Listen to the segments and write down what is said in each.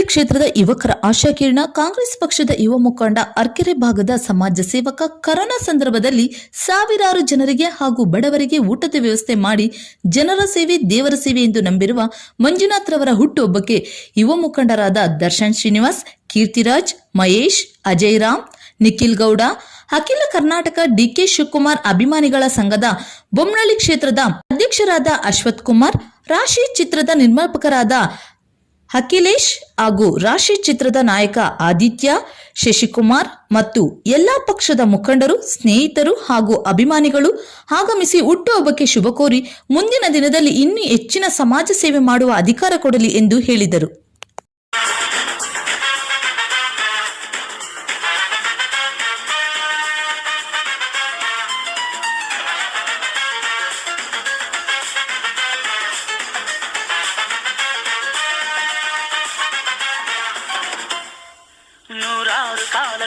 ಬೊಮ್ಮನಹಳ್ಳಿ ಕ್ಷೇತ್ರದ ಯುವಕರ ಆಶಾಕಿರಣ ಕಾಂಗ್ರೆಸ್ ಪಕ್ಷದ ಯುವ ಮುಖಂಡ ಅರ್ಕೆರೆ ಭಾಗದ ಸಮಾಜ ಸೇವಕ ಕರೋನಾ ಸಂದರ್ಭದಲ್ಲಿ ಸಾವಿರಾರು ಜನರಿಗೆ ಹಾಗೂ ಬಡವರಿಗೆ ಊಟದ ವ್ಯವಸ್ಥೆ ಮಾಡಿ ಜನರ ಸೇವೆ, ದೇವರ ಸೇವೆ ಎಂದು ನಂಬಿರುವ ಮಂಜುನಾಥ್ ರವರ ಹುಟ್ಟುಹಬ್ಬಕ್ಕೆ ಯುವ ಮುಖಂಡರಾದ ದರ್ಶನ್ ಶ್ರೀನಿವಾಸ್, ಕೀರ್ತಿರಾಜ್, ಮಹೇಶ್, ಅಜಯ್ ರಾಮ್, ನಿಖಿಲ್ ಗೌಡ, ಅಖಿಲ ಕರ್ನಾಟಕ ಡಿಕೆ ಶಿವಕುಮಾರ್ ಅಭಿಮಾನಿಗಳ ಸಂಘದ ಬೊಮ್ಮನಳ್ಳಿ ಕ್ಷೇತ್ರದ ಅಧ್ಯಕ್ಷರಾದ ಅಶ್ವಥ್ ಕುಮಾರ್, ರಾಶಿ ಚಿತ್ರದ ನಿರ್ಮಾಪಕರಾದ ಅಖಿಲೇಶ್ ಹಾಗೂ ರಾಶಿ ಚಿತ್ರದ ನಾಯಕ ಆದಿತ್ಯ, ಶಶಿಕುಮಾರ್ ಮತ್ತು ಎಲ್ಲಾ ಪಕ್ಷದ ಮುಖಂಡರು, ಸ್ನೇಹಿತರು ಹಾಗೂ ಅಭಿಮಾನಿಗಳು ಆಗಮಿಸಿ ಹುಟ್ಟುಹಬ್ಬಕ್ಕೆ ಶುಭ ಕೋರಿ ಮುಂದಿನ ದಿನದಲ್ಲಿ ಇನ್ನೂ ಹೆಚ್ಚಿನ ಸಮಾಜ ಸೇವೆ ಮಾಡುವ ಅಧಿಕಾರ ಕೊಡಲಿ ಎಂದು ಹೇಳಿದರು.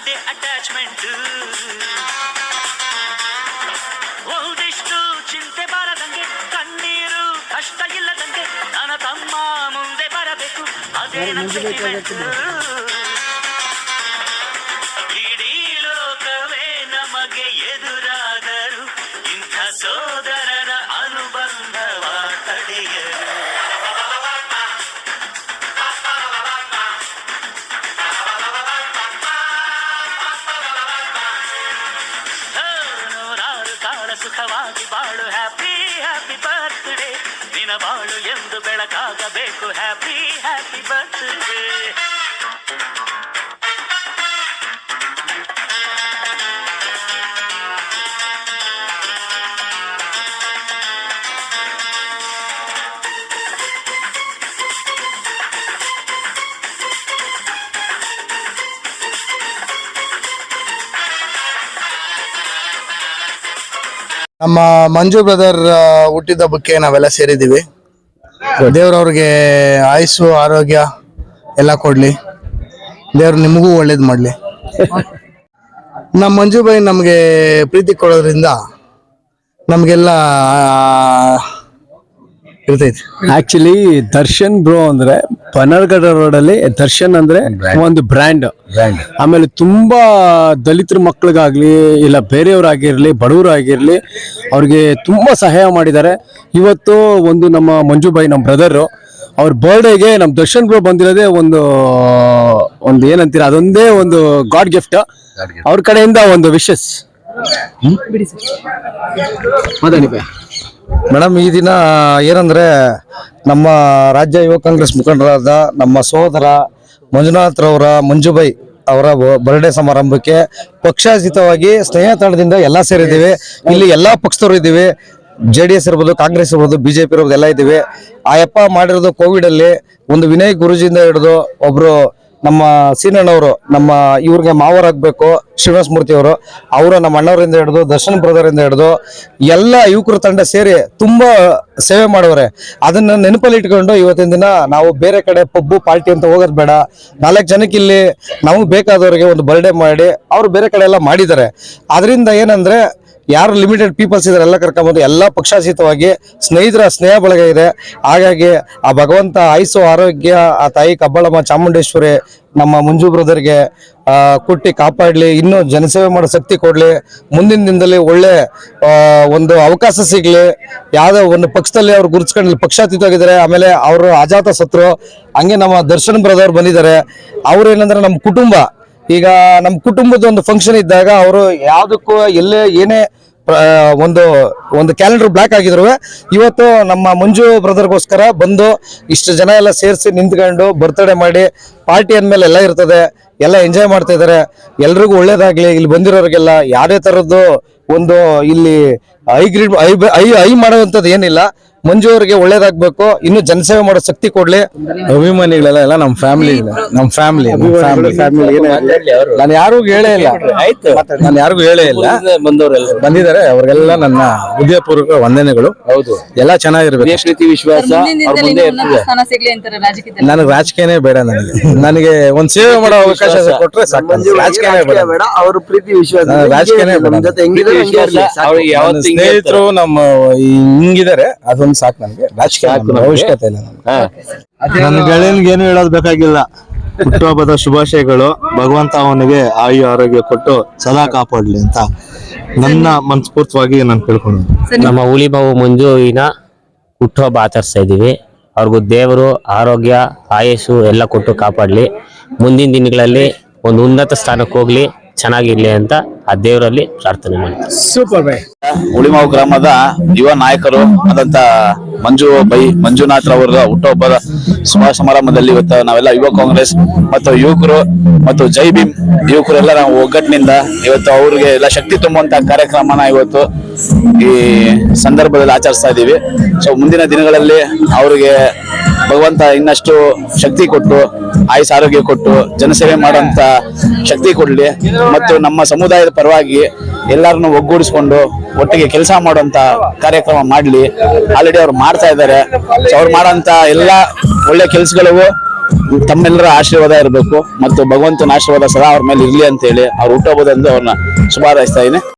ಸಾಕು ಅದೇ ಅಟ್ಯಾಚ್ಮೆಂಟ್ ಒಂದಿಷ್ಟು ಚಿಂತೆ ಬಾರದಂಗೆ ಕಣ್ಣೀರು ಕಷ್ಟ ಇಲ್ಲದಂಗೆ ನನ್ನ ತಮ್ಮ ಮುಂದೆ ಬರಬೇಕು ಅದೇ ನನ್ನ sentiment. ಬಾಳು ಎಂದು ಬೆಳಕಾಗಬೇಕು. ಹ್ಯಾಪಿ ಹ್ಯಾಪಿ ಬರ್ತ್ಡೇ ನಮ್ಮ ಮಂಜು ಬ್ರದರ್ ಹುಟ್ಟಿದ ಹಬ್ಬಕ್ಕೆ ನಾವೆಲ್ಲ ಸೇರಿದ್ದೀವಿ. ದೇವ್ರವ್ರಿಗೆ ಆಯುಸ್ಸು ಆರೋಗ್ಯ ಎಲ್ಲ ಕೊಡ್ಲಿ. ದೇವ್ರು ನಿಮಗೂ ಒಳ್ಳೇದು ಮಾಡಲಿ. ನಮ್ಮ ಮಂಜು ಬೈ ನಮಗೆ ಪ್ರೀತಿ ಕೊಡೋದ್ರಿಂದ ನಮಗೆಲ್ಲ ಇರ್ತೈತಿ. ಆಕ್ಚುಲಿ ದರ್ಶನ್ ಬ್ರೋ ಅಂದ್ರೆ ಬನರ್ಗಡ ರೋಡ್ ಅಲ್ಲಿ ದರ್ಶನ್ ಅಂದ್ರೆ ಒಂದು ಬ್ರ್ಯಾಂಡ್. ಆಮೇಲೆ ತುಂಬಾ ದಲಿತರ ಮಕ್ಳಿಗಾಗ್ಲಿ ಇಲ್ಲ ಬೇರೆಯವರಾಗಿರ್ಲಿ ಬಡವರಾಗಿರ್ಲಿ ಅವ್ರಿಗೆ ತುಂಬಾ ಸಹಾಯ ಮಾಡಿದ್ದಾರೆ. ಇವತ್ತು ಒಂದು ನಮ್ಮ ಮಂಜುಬಾಯಿ ನಮ್ಮ ಬ್ರದರು ಅವ್ರ ಬರ್ಡೇಗೆ ನಮ್ಮ ದರ್ಶನ್ ಬ್ರೋ ಬಂದಿರೋದೇ ಒಂದು ಒಂದು ಏನಂತೀರ ಅದೊಂದೇ ಒಂದು ಗಾಡ್ ಗಿಫ್ಟ್ ಅವ್ರ ಕಡೆಯಿಂದ ಒಂದು ವಿಶಸ್ ಮೇಡಮ್, ಈ ದಿನ ಏನಂದ್ರೆ ನಮ್ಮ ರಾಜ್ಯ ಯುವ ಕಾಂಗ್ರೆಸ್ ಮುಖಂಡರಾದ ನಮ್ಮ ಸಹೋದರ ಮಂಜುನಾಥ್ರವರ ಮಂಜುಬೈ ಅವರ ಬರ್ಡೇ ಸಮಾರಂಭಕ್ಕೆ ಪಕ್ಷಾತೀತವಾಗಿ ಸ್ನೇಹ ತಂಡದಿಂದ ಎಲ್ಲ ಸೇರಿದ್ದೀವಿ. ಇಲ್ಲಿ ಎಲ್ಲಾ ಪಕ್ಷದವರು ಇದ್ದೀವಿ. ಜೆ ಡಿ ಎಸ್ ಇರ್ಬೋದು, ಕಾಂಗ್ರೆಸ್ ಇರ್ಬೋದು ಬಿಜೆಪಿ ಇರ್ಬೋದು, ಎಲ್ಲ ಇದ್ದೀವಿ. ಆ ಯಪ್ಪ ಮಾಡಿರೋದು ಕೋವಿಡ್ ಅಲ್ಲಿ ಒಂದು ವಿನಯ್ ಗುರುಜಿಯಿಂದ ಹಿಡಿದು ಒಬ್ರು ನಮ್ಮ ಸೀನಣ್ಣವರು ನಮ್ಮ ಇವ್ರಿಗೆ ಮಾವರಾಗಬೇಕು ಶ್ರೀನಿವಾಸ ಮೂರ್ತಿ ಅವರು ಅವರು ನಮ್ಮ ಅಣ್ಣವರಿಂದ ಹಿಡಿದು, ದರ್ಶನ್ ಬ್ರದರ್ ಇಂದ ಹಿಡಿದು, ಎಲ್ಲ ಯುವಕರ ತಂಡ ಸೇರಿ ತುಂಬಾ ಸೇವೆ ಮಾಡೋರೆ ಅದನ್ನ ನೆನಪಲ್ಲಿ ಇಟ್ಕೊಂಡು ಇವತ್ತಿನ ದಿನ ನಾವು ಬೇರೆ ಕಡೆ ಪಬ್ಬು, ಪಾರ್ಟಿ ಅಂತ ಹೋಗೋದು ಬೇಡ. ನಾಲ್ಕು ಜನಕ್ಕೆ ಇಲ್ಲಿ ನಮಗೆ ಬೇಕಾದವರಿಗೆ ಒಂದು ಬರ್ಡೇ ಮಾಡಿ, ಅವರು ಬೇರೆ ಕಡೆ ಎಲ್ಲ ಮಾಡಿದ್ದಾರೆ. ಅದರಿಂದ ಏನಂದ್ರೆ ಯಾರು ಲಿಮಿಟೆಡ್ ಪೀಪಲ್ಸ್ ಇದ್ದಾರೆ ಎಲ್ಲ ಕರ್ಕೊಂಬಂದು ಎಲ್ಲ ಪಕ್ಷಾತೀತವಾಗಿ ಸ್ನೇಹಿತರ ಸ್ನೇಹ ಬಳಗ ಇದೆ. ಹಾಗಾಗಿ ಆ ಭಗವಂತ ಆಯುಸು ಆರೋಗ್ಯ, ಆ ತಾಯಿ ಕಬ್ಬಳಮ್ಮ ಚಾಮುಂಡೇಶ್ವರಿ ನಮ್ಮ ಮಂಜು ಬ್ರದರ್ಗೆ ಕೊಟ್ಟಿ ಕಾಪಾಡ್ಲಿ, ಇನ್ನೂ ಜನಸೇವೆ ಮಾಡೋ ಶಕ್ತಿ ಕೊಡ್ಲಿ, ಮುಂದಿನ ದಿನದಲ್ಲಿ ಒಳ್ಳೆ ಒಂದು ಅವಕಾಶ ಸಿಗ್ಲಿ. ಯಾವುದೋ ಒಂದು ಪಕ್ಷದಲ್ಲಿ ಅವ್ರು ಪಕ್ಷಾತೀತ ಪಕ್ಷಾತೀತವಾಗಿದ್ದಾರೆ, ಆಮೇಲೆ ಅವರು ಅಜಾತ ಸತ್ರು. ಹಂಗೆ ನಮ್ಮ ದರ್ಶನ್ ಬ್ರದರ್ ಬಂದಿದ್ದಾರೆ. ಅವ್ರು ಏನಂದ್ರೆ ನಮ್ಮ ಕುಟುಂಬ. ಈಗ ನಮ್ಮ ಕುಟುಂಬದ ಒಂದು ಫಂಕ್ಷನ್ ಇದ್ದಾಗ ಅವರು ಯಾವುದಕ್ಕೂ ಎಲ್ಲೇ ಏನೇ ಒಂದು ಒಂದು ಕ್ಯಾಲೆಂಡರ್ ಬ್ಲಾಕ್ ಆಗಿದ್ರು, ಇವತ್ತು ನಮ್ಮ ಮಂಜು ಬ್ರದರ್ಗೋಸ್ಕರ ಬಂದು ಇಷ್ಟು ಜನ ಎಲ್ಲ ಸೇರಿಸಿ ನಿಂತ್ಕೊಂಡು ಬರ್ತ್ಡೇ ಮಾಡಿ ಪಾರ್ಟಿ ಅಂದಮೇಲೆ ಎಲ್ಲ ಇರ್ತದೆ, ಎಲ್ಲ ಎಂಜಾಯ್ ಮಾಡ್ತಾ ಇದ್ದಾರೆ ಎಲ್ರಿಗೂ ಒಳ್ಳೇದಾಗ್ಲಿ, ಇಲ್ಲಿ ಬಂದಿರೋರಿಗೆಲ್ಲ ಯಾವುದೇ ಥರದ್ದು ಒಂದು ಇಲ್ಲಿ ಐ ಗ್ರೀಡ್ ಐ ಐ ಐ ಮಾಡುವಂಥದ್ದು ಏನಿಲ್ಲ. ಮಂಜು ಅವರಿಗೆ ಒಳ್ಳೇದಾಗ್ಬೇಕು ಇನ್ನು ಜನಸೇವೆ ಮಾಡೋ ಶಕ್ತಿ ಕೊಡ್ಲಿ. ಅಭಿಮಾನಿಗಳೆಲ್ಲ ಎಲ್ಲ ನಮ್ಮ ಫ್ಯಾಮಿಲಿ ನಮ್ ಫ್ಯಾಮಿಲಿ ಫ್ಯಾಮಿಲಿ ನಾನು ಯಾರಿಗೂ ಹೇಳೇ ಇಲ್ಲ. ನಾನು ಯಾರಿಗೂ ಹೇಳೇ ಇಲ್ಲ. ಬಂದವರೆಲ್ಲ ಬಂದಿದ್ದಾರೆ ಅವ್ರಿಗೆಲ್ಲ ನನ್ನ ಉದಯಪೂರ್ವಕ ವಂದನೆಗಳು. ಹೌದು. ಎಲ್ಲ ಚೆನ್ನಾಗಿರ್ಬೇಕು. ಪ್ರೀತಿ ವಿಶ್ವಾಸ ಅವ್ರ ಮುಂದೆ ಇರ್ತದೆ ಸ್ಥಾನ ಸಿಗ್ಲಿ ಅಂತಾರೆ ರಾಜಕೀಯದಲ್ಲಿ. ನನಗೆ ರಾಜಕೀಯನೇ ಬೇಡ ನನಗೆ. ನನಗೆ ಒಂದ್ ಸೇವೆ ಮಾಡೋ ಅವಕಾಶ ಕೊಟ್ರೆ ರಾಜಕೀಯನೇ ಬೇಡ. ಅವ್ರ ಪ್ರೀತಿ ವಿಶ್ವಾಸ. ರಾಜಕೀಯನೇ ಸ್ನೇಹಿತರು ನಮ್ಮ ಹಿಂಗಿದ್ದಾರೆ ಹಿಂಗಿದ್ದಾರೆ ಅದೊಂದು ಸಾಕು ನನ್ಗೆ. ರಾಜಕೀಯ ನಮ್ಗೆ. ಅವಶ್ಯಕತೆ ಇಲ್ಲ ನನಗೆ. ನನ್ನ ಗೆಳೆಯನ್ಗೆ ಏನು ಹೇಳೋದು ಬೇಕಾಗಿಲ್ಲ. ಹುಟ್ಟುಹಬ್ಬದ ಶುಭಾಶಯಗಳು. ಭಗವಂತ ಅವನಿಗೆ ಆಯು ಆರೋಗ್ಯ ಕೊಟ್ಟು ಸದಾ ಕಾಪಾಡ್ಲಿ ಅಂತ ನನ್ನ ಮನಸ್ಫೂರ್ತವಾಗಿ ನಾನು ಕೇಳ್ಕೊಂಡು ನಮ್ಮ ಹುಲಿಬಾವು ಮಂಜುವಿನ ಹುಟ್ಟುಹಬ್ಬ ಆಚರಿಸ್ತಾ ಇದ್ದೀವಿ. ಅವ್ರಿಗೂ ದೇವರು ಆರೋಗ್ಯ ಆಯಸ್ಸು ಎಲ್ಲ ಕೊಟ್ಟು ಕಾಪಾಡಲಿ. ಮುಂದಿನ ದಿನಗಳಲ್ಲಿ ಒಂದು ಉನ್ನತ ಸ್ಥಾನಕ್ಕೆ ಹೋಗ್ಲಿ. ಚೆನ್ನಾಗಿರ್ಲಿ ಅಂತ ಆ ದೇವರಲ್ಲಿ ಪ್ರಾರ್ಥನೆ ಮಾಡ್ತೀನಿ ಸೂಪರ್ ಬೈ ಉಳಿಮಾವು ಗ್ರಾಮದ ಯುವ ನಾಯಕರು ಆದಂತ ಮಂಜು ಬೈ ಮಂಜುನಾಥ್ ರವರ ಹುಟ್ಟುಹಬ್ಬದ ಶುಭ ಸಮಾರಂಭದಲ್ಲಿ ಇವತ್ತು ನಾವೆಲ್ಲ ಯುವ ಕಾಂಗ್ರೆಸ್ ಮತ್ತು ಯುವಕರು ಮತ್ತು ಜೈ ಭೀಮ್ ಯುವಕರೆಲ್ಲ ನಾವು ಒಗ್ಗಟ್ಟಿನಿಂದ ಇವತ್ತು ಅವ್ರಿಗೆ ಎಲ್ಲ ಶಕ್ತಿ ತುಂಬುವಂತ ಕಾರ್ಯಕ್ರಮನ ಇವತ್ತು ಈ ಸಂದರ್ಭದಲ್ಲಿ ಆಚರಿಸ್ತಾ ಇದ್ದೀವಿ ಸೊ ಮುಂದಿನ ದಿನಗಳಲ್ಲಿ ಅವರಿಗೆ ಭಗವಂತ ಇನ್ನಷ್ಟು ಶಕ್ತಿ ಕೊಟ್ಟು ಆಯುಸ್ ಆರೋಗ್ಯ ಕೊಟ್ಟು, ಜನಸೇವೆ ಮಾಡುವಂತ ಶಕ್ತಿ ಕೊಡಲಿ. ಮತ್ತು ನಮ್ಮ ಸಮುದಾಯದ ಪರವಾಗಿ ಎಲ್ಲರನ್ನು ಒಗ್ಗೂಡಿಸ್ಕೊಂಡು ಒಟ್ಟಿಗೆ ಕೆಲಸ ಮಾಡುವಂತ ಕಾರ್ಯಕ್ರಮ ಮಾಡ್ಲಿ. ಆಲ್ರೆಡಿ ಅವ್ರು ಮಾಡ್ತಾ ಇದ್ದಾರೆ. ಅವ್ರು ಮಾಡೋಂತ ಎಲ್ಲಾ ಒಳ್ಳೆ ಕೆಲಸಗಳಿಗೂ ತಮ್ಮೆಲ್ಲರ ಆಶೀರ್ವಾದ ಇರಬೇಕು. ಮತ್ತು ಭಗವಂತನ ಆಶೀರ್ವಾದ ಸದಾ ಅವ್ರ ಮೇಲೆ ಇರಲಿ ಅಂತ ಹೇಳಿ ಅವ್ರು ಹುಟ್ಟುಹಬ್ಬದಂದು ಅವ್ರನ್ನ ಶುಭಾರೈಸ್ತಾ ಇದ್ದೀನಿ.